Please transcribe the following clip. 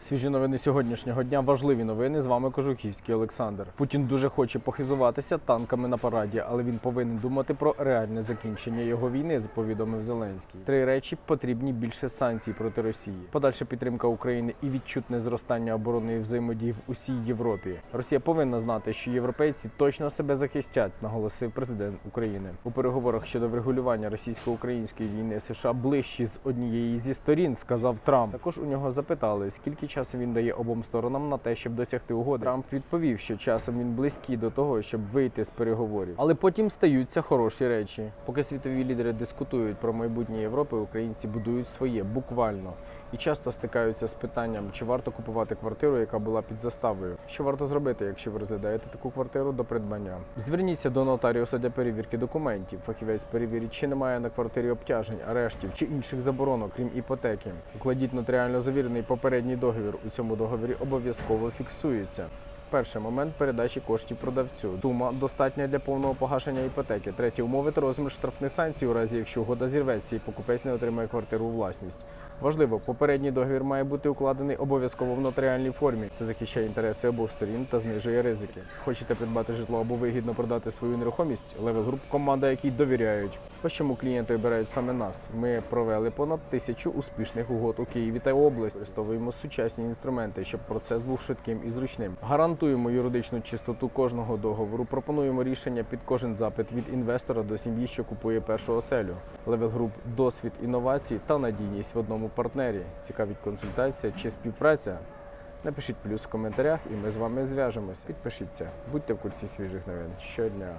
Свіжі новини сьогоднішнього дня. Важливі новини. З вами Кожухівський Олександр. Путін дуже хоче похизуватися танками на параді, але він повинен думати про реальне закінчення його війни, повідомив Зеленський. Три речі потрібні більше санкцій проти Росії. Подальша підтримка України і відчутне зростання оборонної взаємодії в усій Європі. Росія повинна знати, що європейці точно себе захистять, наголосив президент України. У переговорах щодо врегулювання російсько-української війни США ближчі з однієї зі сторін, сказав Трамп. Також у нього запитали, скільки часу він дає обом сторонам на те, щоб досягти угоди. Трамп відповів, що часом він близький до того, щоб вийти з переговорів. Але потім стаються хороші речі. Поки світові лідери дискутують про майбутнє Європи, українці будують своє буквально і часто стикаються з питанням, чи варто купувати квартиру, яка була під заставою. Що варто зробити, якщо ви розглядаєте таку квартиру до придбання? Зверніться до нотаріуса для перевірки документів. Фахівець перевірить, чи немає на квартирі обтяжень, арештів чи інших заборонок, крім іпотеки. Укладіть нотаріально завірений попередній договір. У цьому договорі обов'язково фіксується. Перший момент передачі коштів продавцю. Сума достатня для повного погашення іпотеки. Третій умови та розмір штрафних санкцій у разі, якщо угода зірветься і покупець не отримає квартиру у власність. Важливо, попередній договір має бути укладений обов'язково в нотаріальній формі. Це захищає інтереси обох сторін та знижує ризики. Хочете придбати житло або вигідно продати свою нерухомість? Level Group – команда, якій довіряють. Ось чому клієнти обирають саме нас. Ми провели понад тисячу успішних угод у Києві та області. Використовуємо сучасні інструменти, щоб процес був швидким і зручним. Гарантуємо юридичну чистоту кожного договору. Пропонуємо рішення під кожен запит від інвестора до сім'ї, що купує першу оселю. Level Group – досвід інновацій та надійність в одному партнері. Цікавить консультація чи співпраця. Напишіть плюс в коментарях, і ми з вами зв'яжемося. Підпишіться, будьте в курсі свіжих новин щодня.